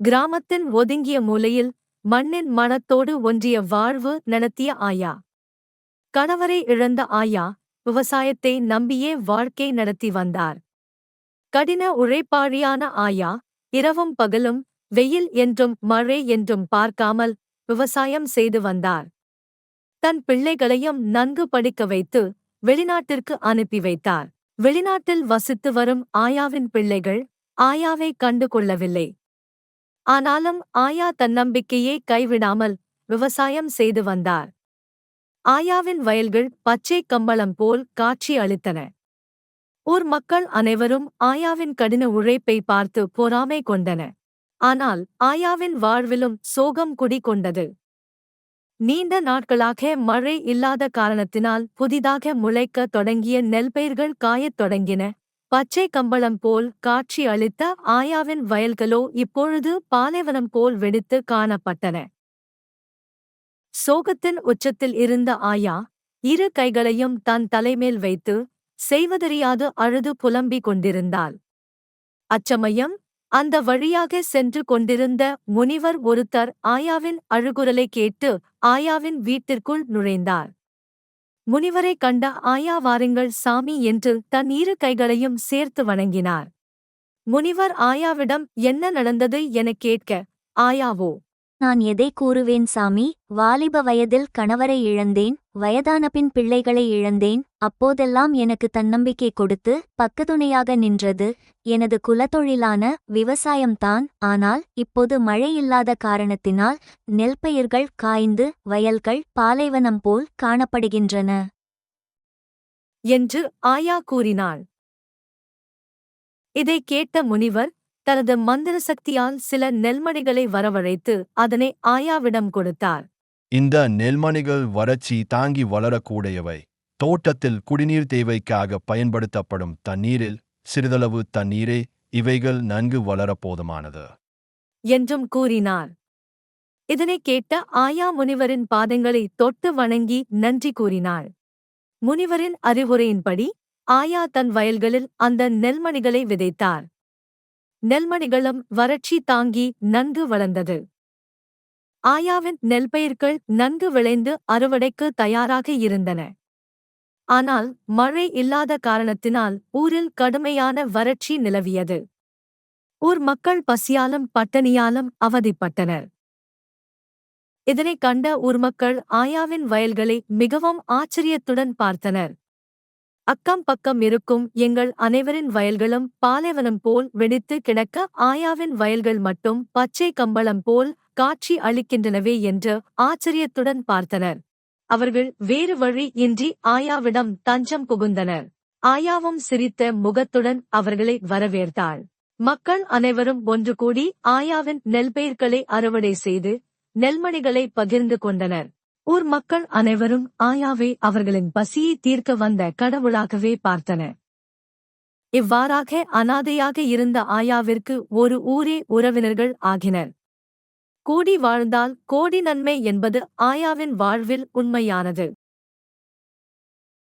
கிராமத்தின் ஒதுங்கிய மூலையில் மண்ணின் மணத்தோடு ஒன்றிய வாழ்வு நடத்திய ஆயா. கணவரை இழந்த ஆயா விவசாயத்தை நம்பியே வாழ்க்கை நடத்தி வந்தார். கடின உழைப்பாளியான ஆயா இரவும் பகலும் வெயில் என்றும் மழை என்றும் பார்க்காமல் விவசாயம் செய்து வந்தார். தன் பிள்ளைகளையும் நன்கு படிக்க வைத்து வெளிநாட்டிற்கு அனுப்பி வைத்தார். வெளிநாட்டில் வசித்து வரும் ஆயாவின் பிள்ளைகள் ஆயாவை கண்டு கொள்ளவில்லை. ஆனாலும் ஆயா தன்னம்பிக்கையை கைவிடாமல் விவசாயம் செய்து வந்தார். ஆயாவின் வயல்கள் பச்சை கம்பளம் போல் காட்சி அளித்தன. ஊர் மக்கள் அனைவரும் ஆயாவின் கடின உழைப்பை பார்த்து பொறாமை கொண்டன. ஆனால் ஆயாவின் வாழ்விலும் சோகம் குடிகொண்டது. நீண்ட நாட்களாக மழை இல்லாத காரணத்தினால் புதிதாக முளைக்க தொடங்கிய நெல்பயிர்கள் காயத் தொடங்கின. பச்சை கம்பளம் போல் காட்சி அளித்த ஆயாவின் வயல்களோ இப்பொழுது பாலைவனம் போல் வெடித்து காணப்பட்டன. சோகத்தின் உச்சத்தில் இருந்த ஆயா இரு கைகளையும் தன் தலைமேல் வைத்து செய்வதறியாது அழுது புலம்பிக் கொண்டிருந்தாள். அச்சமயம் அந்த வழியாக சென்று கொண்டிருந்த முனிவர் ஒருத்தர் ஆயாவின் அழுகுரலை கேட்டு ஆயாவின் வீட்டிற்குள் நுழைந்தார். முனிவரை கண்ட ஆயா வாருங்கள் சாமி என்று தன் இரு கைகளையும் சேர்த்து வணங்கினார். முனிவர் ஆயாவிடம் என்ன நடந்தது? எனக் கேட்க ஆயாவோ நான் எதை கூறுவேன் சாமி? வாலிப வயதில் கணவரை இழந்தேன் வயதானபின் பிள்ளைகளை இழந்தேன் அப்போதெல்லாம் எனக்கு தன்னம்பிக்கை கொடுத்து பக்கத்துணையாக நின்றது எனது குலத்தொழிலான விவசாயம்தான் ஆனால் இப்போது மழை இல்லாத காரணத்தினால் நெல்பயிர்கள் காய்ந்து வயல்கள் பாலைவனம் போல் காணப்படுகின்றன. என்று ஆயா கூறினாள். இதைக் கேட்ட முனிவர் தனது மந்திர சக்தியால் சில நெல்மணிகளை வரவழைத்து அதனை ஆயாவிடம் கொடுத்தார். இந்த நெல்மணிகள் வறட்சி தாங்கி வளரக்கூடியவை. தோட்டத்தில் குடிநீர் தேவைக்காக பயன்படுத்தப்படும் தண்ணீரில் சிறிதளவு தண்ணீரே இவைகள் நன்கு வளர போதுமானது என்றும் கூறினார். இதனைக் கேட்ட ஆயா முனிவரின் பாதங்களை தொட்டு வணங்கி நன்றி கூறினாள். முனிவரின் அறிவுரையின்படி ஆயா தன் வயல்களில் அந்த நெல்மணிகளை விதைத்தார். நெல்மணிகளும் வறட்சி தாங்கி நன்கு வளர்ந்தது. ஆயாவின் நெல்பயிர்கள் நன்கு விளைந்து அறுவடைக்கு தயாராக இருந்தன. ஆனால் மழை இல்லாத காரணத்தினால் ஊரில் கடுமையான வறட்சி நிலவியது. ஊர் மக்கள் பசியாலும் பட்டணியாலும் அவதிப்பட்டனர். இதனைக் கண்ட ஊர் மக்கள் ஆயாவின் வயல்களை மிகவும் ஆச்சரியத்துடன் பார்த்தனர். அக்கம் பக்கம் இருக்கும் எங்கள் அனைவரின் வயல்களும் பாலைவனம் போல் வெடித்து கிடக்க ஆயாவின் வயல்கள் மட்டும் பச்சை கம்பளம் போல் காட்சி அளிக்கின்றனவே என்று ஆச்சரியத்துடன் பார்த்தனர். அவர்கள் வேறு வழி இன்றி ஆயாவிடம் தஞ்சம் புகுந்தனர். ஆயாவும் சிரித்த முகத்துடன் அவர்களை வரவேற்றாள். மக்கள் அனைவரும் ஒன்று கூடி ஆயாவின் நெல்பயிர்களை அறுவடை செய்து நெல்மணிகளை பகிர்ந்து கொண்டனர். ஊர் மக்கள் அனைவரும் ஆயாவை அவர்களின் பசியை தீர்க்க வந்த கடவுளாகவே பார்த்தன. இவ்வாறாக அனாதையாக இருந்த ஆயாவிற்கு ஒரு ஊரே உறவினர்கள் ஆகினர். கூடி வாழ்ந்தால் கோடி நன்மை என்பது ஆயாவின் வாழ்வில் உண்மையானது.